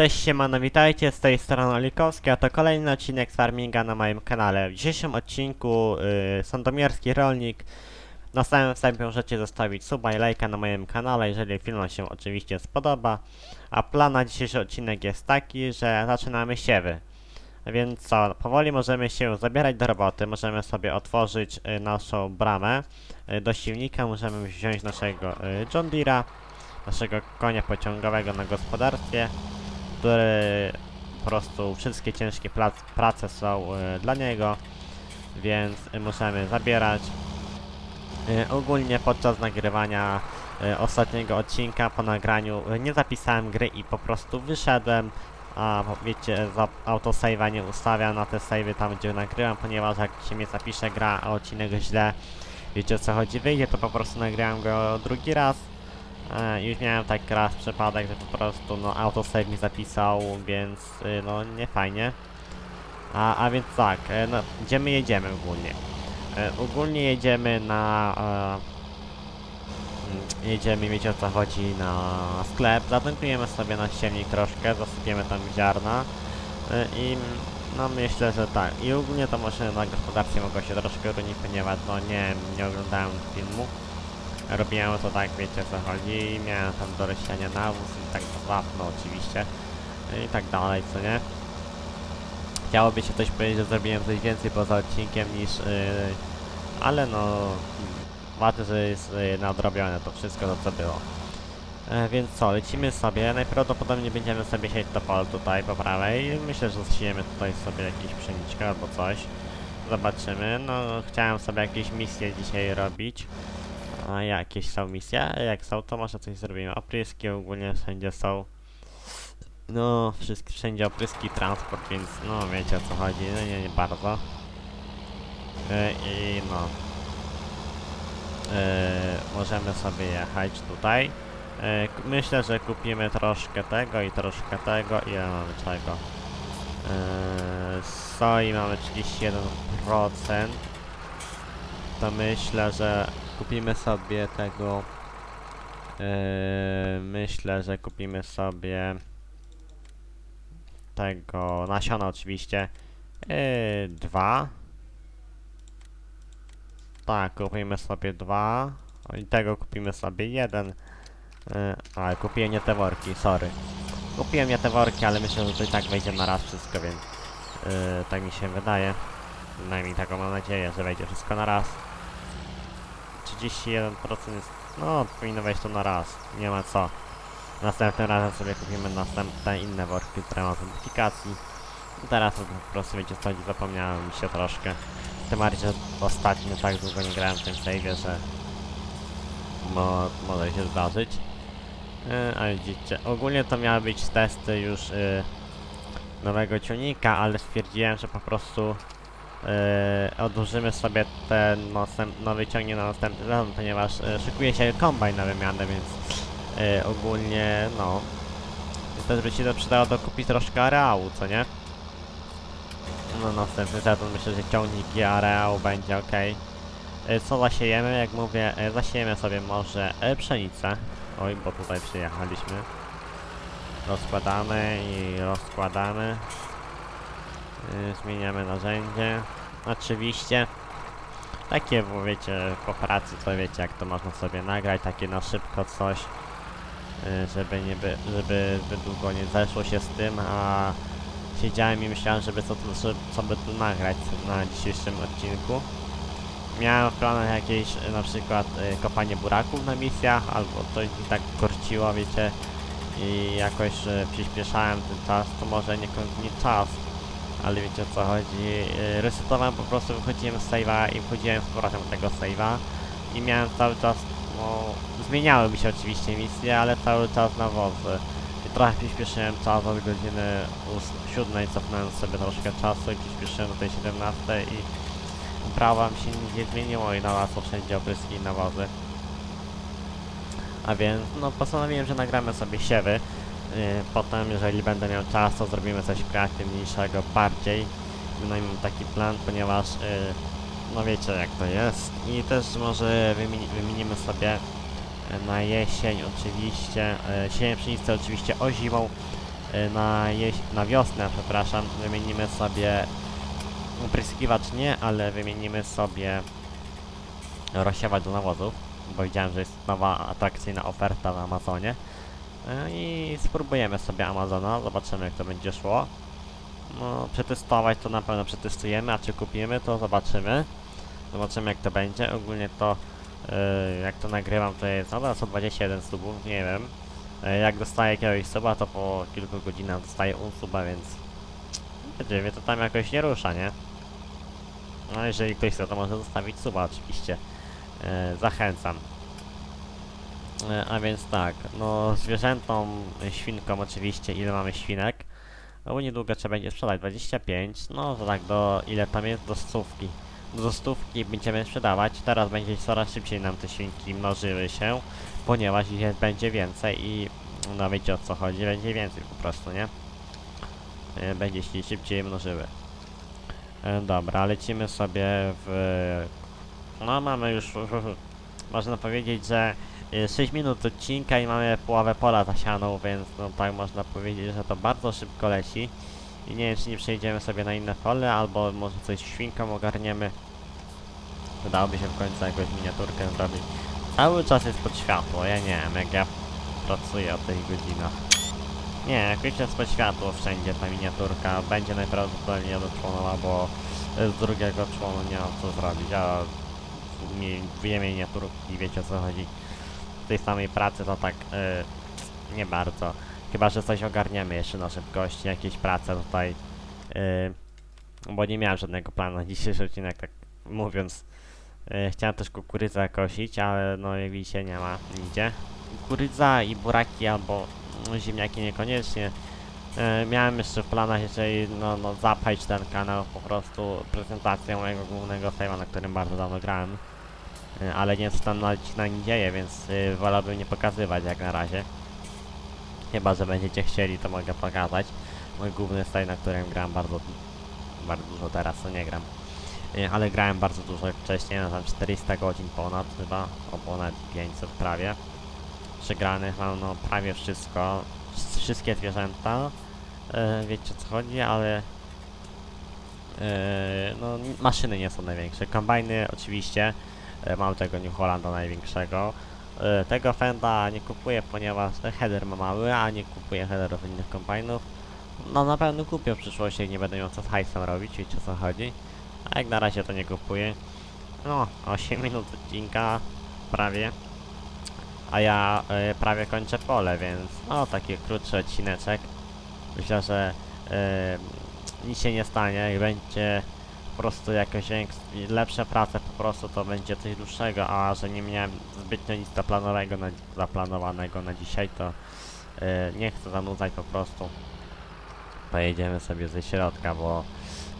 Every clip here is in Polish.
Cześć siemano, witajcie, z tej strony Olikowski, a to kolejny odcinek z Farminga na moim kanale. W dzisiejszym odcinku y, Sandomierski Rolnik. Na samym wstępie możecie zostawić suba i lajka na moim kanale, jeżeli film się oczywiście spodoba. A plan na dzisiejszy odcinek jest taki, że zaczynamy siewy. Więc co, powoli możemy się zabierać do roboty, możemy sobie otworzyć y, naszą bramę y, do silnika, możemy wziąć naszego y, John Deere'a, naszego konia pociągowego na gospodarstwie który po prostu wszystkie ciężkie prace są e, dla niego, więc możemy zabierać. E, ogólnie podczas nagrywania e, ostatniego odcinka po nagraniu nie zapisałem gry i po prostu wyszedłem, a wiecie, autosave'a nie ustawia na te save'y tam gdzie nagrywam, ponieważ jak się nie zapisze gra, a odcinek źle, wiecie o co chodzi, wyjdzie, to po prostu nagrałem go drugi raz. E, już miałem tak raz przypadek, że po prostu no autosave mi zapisał, więc y, no nie fajnie. A, a więc tak, e, no, gdzie my jedziemy ogólnie? E, ogólnie jedziemy na... E, mm, jedziemy, wiecie o co chodzi, na sklep, zatankujemy sobie na silnik troszkę, zasypiemy tam ziarna e, i mm, no myślę, że tak. I ogólnie to może na gospodarstwie mogło się troszkę runić, ponieważ no nie, nie oglądałem filmu. Robiłem to tak, wiecie co chodzi, miałem tam do rozsiania nawóz i tak wapno oczywiście i tak dalej, co nie? Chciałoby się coś powiedzieć, że zrobiłem coś więcej poza odcinkiem niż, yy, ale no, ważne, że jest yy, nadrobione to wszystko, to co było. E, więc co, lecimy sobie, najprawdopodobniej będziemy sobie siedzieć to pole tutaj po prawej, myślę, że zasiejemy tutaj sobie jakieś pszeniczkę albo coś. Zobaczymy, no chciałem sobie jakieś misje dzisiaj robić. A jakieś są misje? Jak są, to może coś zrobimy. Opryski ogólnie wszędzie są. No, wszystkie, wszędzie opryski, transport, więc no wiecie o co chodzi. No nie, nie bardzo. E, I no. E, możemy sobie jechać tutaj. K- myślę, że kupimy troszkę tego i troszkę tego. Ile mamy czego? E, soi mamy 31%. To myślę, że kupimy sobie tego. Yy, myślę, że kupimy sobie tego nasiona oczywiście. Yy, dwa. Tak, kupimy sobie dwa. O, I tego kupimy sobie jeden. Yy, ale kupiłem nie te worki, sorry. Kupiłem nie te worki, ale myślę, że to i tak wejdzie na raz wszystko, więc yy, tak mi się wydaje. Przynajmniej taką mam nadzieję, że wejdzie wszystko na raz. 31% jest... No, powinno wejść to na raz. Nie ma co. Następnym razem sobie kupimy następne inne worki, które mam modyfikacji. Teraz po prostu wiecie co, zapomniałem się troszkę. Tym bardziej, że ostatnio tak długo nie grałem w tym save'ie, że... Mo może się zdarzyć. Yy, ale widzicie, ogólnie to miały być testy już yy, nowego tunika, ale stwierdziłem, że po prostu Yy, odłożymy sobie ten następ, nowy ciągnik na następny sezon, ponieważ yy, szykuje się kombajn na wymianę, więc yy, ogólnie no też by się to przydało dokupić troszkę areału, co nie? No następny sezon myślę, że ciągnik i areał będzie ok. Yy, co zasiejemy? Jak mówię, yy, zasiejemy sobie może yy, pszenicę. Oj, bo tutaj przyjechaliśmy. Rozkładamy i rozkładamy. Yy, zmieniamy narzędzie. Oczywiście. Takie, bo wiecie, po pracy, to wiecie, jak to można sobie nagrać, takie na szybko coś, yy, żeby nie by, żeby długo nie zeszło się z tym, a siedziałem i myślałem, żeby co, co, by tu nagrać na dzisiejszym odcinku. Miałem w planach jakieś yy, na przykład kopanie buraków na misjach, albo coś mi tak korciło, wiecie, i jakoś przyspieszałem ten czas, to może nie, nie czas, ale wiecie o co chodzi. Yy, Resetowałem po prostu, wychodziłem z save'a i wchodziłem z powrotem do tego save'a i miałem cały czas, no, zmieniały mi się oczywiście misje, ale cały czas na wozy. I trochę przyspieszyłem czas od godziny 7, cofnąłem sobie troszkę czasu i przyspieszyłem do tej 17 i prawa mi się nic nie zmieniło i nadal są wszędzie opryski i nawozy. A więc, no postanowiłem, że nagramy sobie siewy. Yy, potem, jeżeli będę miał czas, to zrobimy coś kreatywniejszego bardziej. Przynajmniej mam taki plan, ponieważ yy, no wiecie jak to jest. I też może wymieni wymienimy sobie yy, na jesień oczywiście, siemię pszenicę oczywiście o zimą. y, na, na wiosnę, przepraszam, wymienimy sobie opryskiwacz nie, ale wymienimy sobie rozsiewacz do nawozów, bo widziałem, że jest nowa atrakcyjna oferta na Amazonie. Y, I spróbujemy sobie Amazona, zobaczymy jak to będzie szło. No, przetestować to na pewno przetestujemy, a czy kupimy to zobaczymy. Zobaczymy jak to będzie. Ogólnie to yy, jak to nagrywam to jest nadal 121 subów, nie wiem. Yy, jak dostaję jakiegoś suba to po kilku godzinach dostaję unsuba, więc wiecie, mnie to tam jakoś nie rusza, nie? No jeżeli ktoś chce to może zostawić suba oczywiście. Yy, zachęcam. Yy, a więc tak, no zwierzętom, y, świnkom oczywiście, ile mamy świnek? No bo niedługo trzeba będzie sprzedać 25, no to tak do ile tam jest do stówki. Do stówki będziemy sprzedawać, teraz będzie coraz szybciej nam te świnki mnożyły się, ponieważ ich będzie więcej i no wiecie o co chodzi, będzie więcej po prostu, nie? E, Będzie się szybciej mnożyły. E, dobra, lecimy sobie w... No mamy już, można powiedzieć, że 6 minut odcinka i mamy połowę pola zasianą, więc no tak można powiedzieć, że to bardzo szybko leci. I nie wiem, czy nie przejdziemy sobie na inne pole, albo może coś świnką ogarniemy. Wydałoby się w końcu jakąś miniaturkę zrobić. Cały czas jest pod światło, ja nie wiem, jak ja pracuję o tych godzinach. Nie, jakoś jest pod światło wszędzie ta miniaturka. Będzie najprawdopodobniej odczłonowa, bo z drugiego członu nie mam co zrobić, a dwie miniaturki, wiecie o co chodzi. Tej samej pracy to tak y, nie bardzo. Chyba, że coś ogarniemy jeszcze na szybkości, jakieś prace tutaj. y, bo nie miałem żadnego planu na dzisiejszy odcinek, tak mówiąc. Y, chciałem też kukurydzę kosić, ale no jak widzicie nie ma nigdzie. Kukurydza i buraki albo ziemniaki niekoniecznie. E, miałem jeszcze w planach, jeżeli no, no zapchać ten kanał po prostu prezentacją mojego głównego save'a, na którym bardzo dawno grałem. E, ale nie co tam na, na dzieje, więc y, wolałbym nie pokazywać jak na razie. Chyba, że będziecie chcieli, to mogę pokazać. Mój główny save, na którym grałem bardzo, bardzo dużo teraz, to nie gram. Y, ale grałem bardzo dużo wcześniej, na tam 400 godzin ponad chyba, o ponad 500 prawie. Przegranych mam no prawie wszystko, wsz- wszystkie zwierzęta, e, wiecie o co chodzi, ale e, no maszyny nie są największe. Kombajny oczywiście, mam tego New Hollanda największego. E, tego Fenda nie kupuję, ponieważ header ma mały, a nie kupuję headerów innych kombajnów. No na pewno kupię w przyszłości, jak nie będę miał co z hajsem robić, wiecie o co chodzi. A jak na razie to nie kupuję. No, 8 minut odcinka, prawie. A ja e, prawie kończę pole, więc no taki krótszy odcineczek. Myślę, że e, nic się nie stanie i będzie prostu więks- lepsze prace po prostu to będzie coś dłuższego, a że nie miałem zbytnio nic zaplanowanego na, zaplanowanego na dzisiaj, to e, nie chcę zanudzać po prostu. Pojedziemy sobie ze środka, bo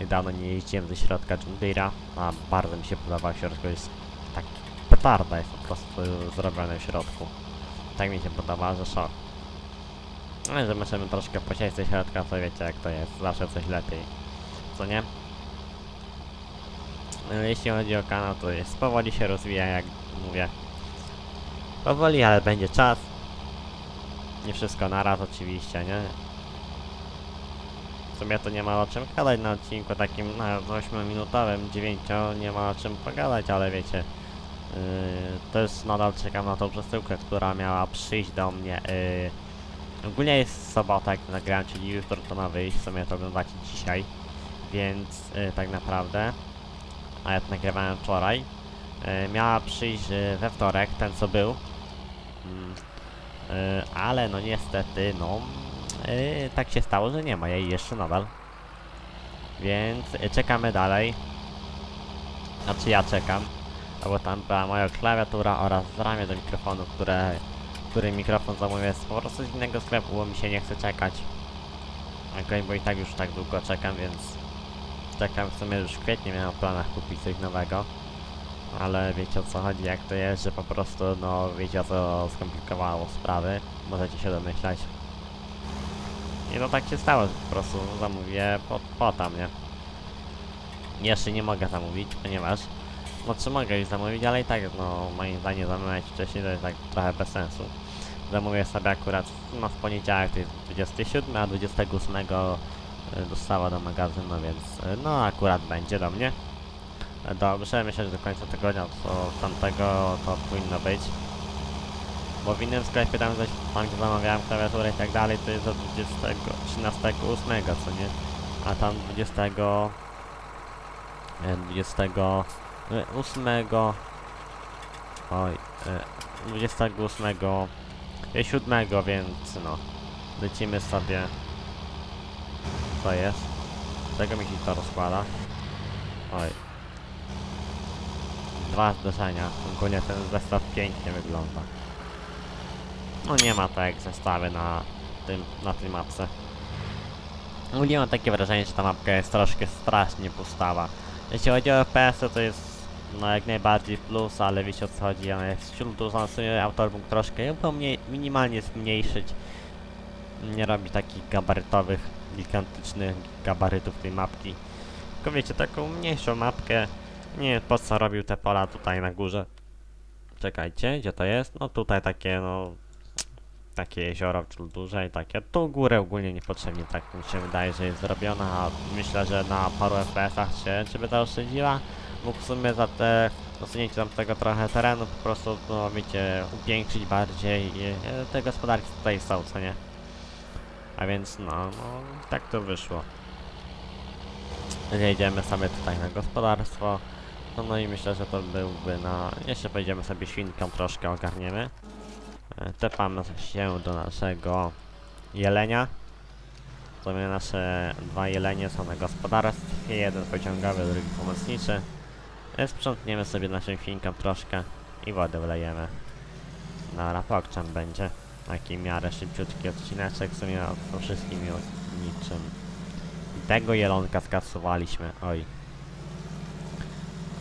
niedawno nie jeździłem ze środka John Deere'a, a bardzo mi się podoba w środku jest tak petarda jest po prostu zrobione w środku. Tak mi się podoba, że szok. No i że możemy troszkę posiać ze środka, to wiecie jak to jest, zawsze coś lepiej. Co nie? No, Jeśli chodzi o kanał, to jest powoli się rozwija, jak mówię. Powoli, ale będzie czas. Nie wszystko naraz oczywiście, nie? W sumie to nie ma o czym gadać na odcinku takim na 8-minutowym, 9 nie ma o czym pogadać, ale wiecie. Yy, też nadal czekam na tą przesyłkę, która miała przyjść do mnie. Yy, ogólnie jest sobota, jak nagrałem, czyli jutro to ma wyjść, w sumie to oglądacie dzisiaj. Więc yy, tak naprawdę, a ja to nagrywałem wczoraj, yy, miała przyjść yy, we wtorek, ten co był. Mm, yy, ale no niestety, no tak się stało, że nie ma jej jeszcze nadal. Więc czekamy dalej. Znaczy ja czekam. No bo tam była moja klawiatura oraz ramię do mikrofonu, które, który mikrofon zamówię z po prostu z innego sklepu, bo mi się nie chce czekać. Jakoś, bo i tak już tak długo czekam, więc czekam w sumie już w kwietniu miałem w planach kupić coś nowego. Ale wiecie o co chodzi, jak to jest, że po prostu, no wiecie o co skomplikowało sprawy, możecie się domyślać. I no tak się stało, że po prostu zamówię po, po tam, nie? Jeszcze nie mogę zamówić, ponieważ no czy mogę już zamówić, ale i tak no moim zdaniem zamawiać wcześniej to jest tak trochę bez sensu. zamówię sobie akurat no, w poniedziałek, to jest 27, a 28 y, dostała do magazynu, więc y, no akurat będzie do mnie. E, Dobrze, myślę, że do końca tygodnia co tamtego to powinno być. Bo w innym sklepie tam coś, tam gdzie zamawiałem klawiaturę i tak dalej, to jest do 20, 13, 8, co nie? A tam 20, e, 28, oj, e, 28, e, 7, więc no, lecimy sobie, co jest? Czego mi się to rozkłada? Oj. Dwa zderzenia, ogólnie ten zestaw pięknie wygląda. No nie ma tak zestawy na tym, na tej mapce. Ogólnie mam takie wrażenie, że ta mapka jest troszkę strasznie pustawa. Jeśli chodzi o FPS, to jest no jak najbardziej plus, ale wiecie o co chodzi, ona jest sobie autor mógł troszkę ją minimalnie zmniejszyć. Nie robi takich gabarytowych, gigantycznych gabarytów tej mapki. Tylko wiecie, taką mniejszą mapkę. Nie po co robił te pola tutaj na górze. Czekajcie, gdzie to jest? No tutaj takie no takie jezioro duże i takie. Tu górę ogólnie niepotrzebnie tak mi się wydaje, że jest zrobiona, a myślę, że na paru FPS-ach się czy by to oszczędziła. Mógł w sumie za te usunięcie tam tego trochę terenu po prostu, no wiecie, upiększyć bardziej i, e, te gospodarki tutaj są, co nie? A więc no, no tak to wyszło. Jedziemy sobie tutaj na gospodarstwo. No, no i myślę, że to byłby na... Jeszcze pojedziemy sobie świnką troszkę ogarniemy. E, Tepamy się do naszego jelenia. To my nasze dwa jelenie są na gospodarstwie, jeden pociągowy, drugi pomocniczy. E, Sprzątniemy sobie naszym świnką troszkę i wodę wlejemy. Na rapokczan będzie. Taki miarę szybciutki odcineczek, w sumie o, o wszystkim i o niczym. I tego jelonka skasowaliśmy, oj.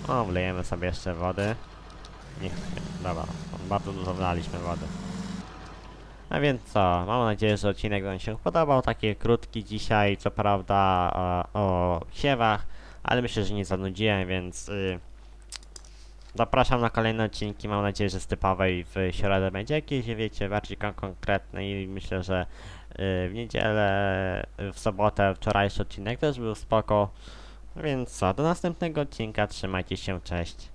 O, wlejemy sobie jeszcze wody. Niech, dobra, bardzo dużo wlaliśmy wody. A więc co, mam nadzieję, że odcinek Wam się podobał, taki krótki dzisiaj, co prawda e, o siewach, ale myślę, że nie zanudziłem, więc y, zapraszam na kolejne odcinki, mam nadzieję, że z typowej w środę będzie jakieś, wiecie, bardziej kon konkretne i myślę, że y, w niedzielę, y, w sobotę, wczorajszy odcinek też był spoko, więc co, do następnego odcinka, trzymajcie się, cześć.